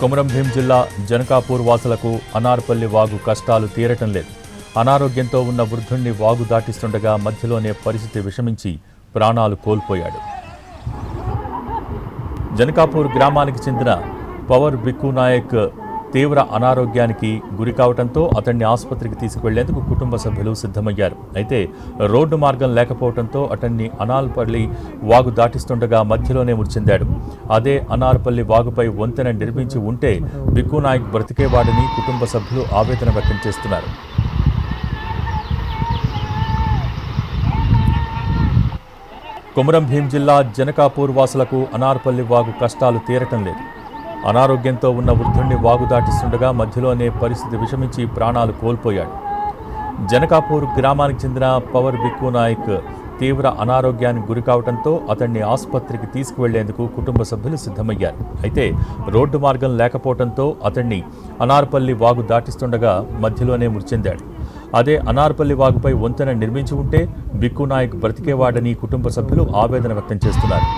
కొమరంభీం జిల్లా జనకాపూర్ వాసులకు అనార్పల్లి వాగు కష్టాలు తీరటం లేదు. అనారోగ్యంతో ఉన్న వృద్ధుణ్ణి వాగు దాటిస్తుండగా మధ్యలోనే పరిస్థితి విషమించి ప్రాణాలు కోల్పోయాడు. జనకాపూర్ గ్రామానికి చెందిన పవర్ బిక్కు నాయక్ తీవ్ర అనారోగ్యానికి గురి కావడంతో అతన్ని ఆసుపత్రికి తీసుకువెళ్ళేందుకు కుటుంబ సభ్యులు సిద్ధమయ్యారు. అయితే రోడ్డు మార్గం లేకపోవడంతో అతన్ని అనాల్పల్లి వాగు దాటిస్తుండగా మధ్యలోనే మృతి చెందాడు అదే అనార్పల్లి వాగుపై వంతెన నిర్మించి ఉంటే బిక్కు నాయక్ బ్రతికేవాడని కుటుంబ సభ్యులు ఆవేదన వ్యక్తం చేస్తున్నారు. కొమరం భీం జిల్లా జనకాపూర్ వాసులకు అనార్పల్లి వాగు కష్టాలు తీరటం లేదు. అనారోగ్యంతో ఉన్న వృద్ధుణ్ణి వాగు దాటిస్తుండగా మధ్యలోనే పరిస్థితి విషమించి ప్రాణాలు కోల్పోయాడు. జనకాపూర్ గ్రామానికి చెందిన పవర్ బిక్కు నాయక్ తీవ్ర అనారోగ్యానికి గురి కావడంతో అతన్ని ఆసుపత్రికి తీసుకువెళ్ళేందుకు కుటుంబ సభ్యులు సిద్ధమయ్యారు. అయితే రోడ్డు మార్గం లేకపోవడంతో అతన్ని అనార్పల్లి వాగు దాటిస్తుండగా మధ్యలోనే మృతి చెందాడు అదే అనార్పల్లి వాగుపై వంతెన నిర్మించి ఉంటే బిక్కు నాయక్ బ్రతికేవాడని కుటుంబ సభ్యులు ఆవేదన వ్యక్తం చేస్తున్నారు.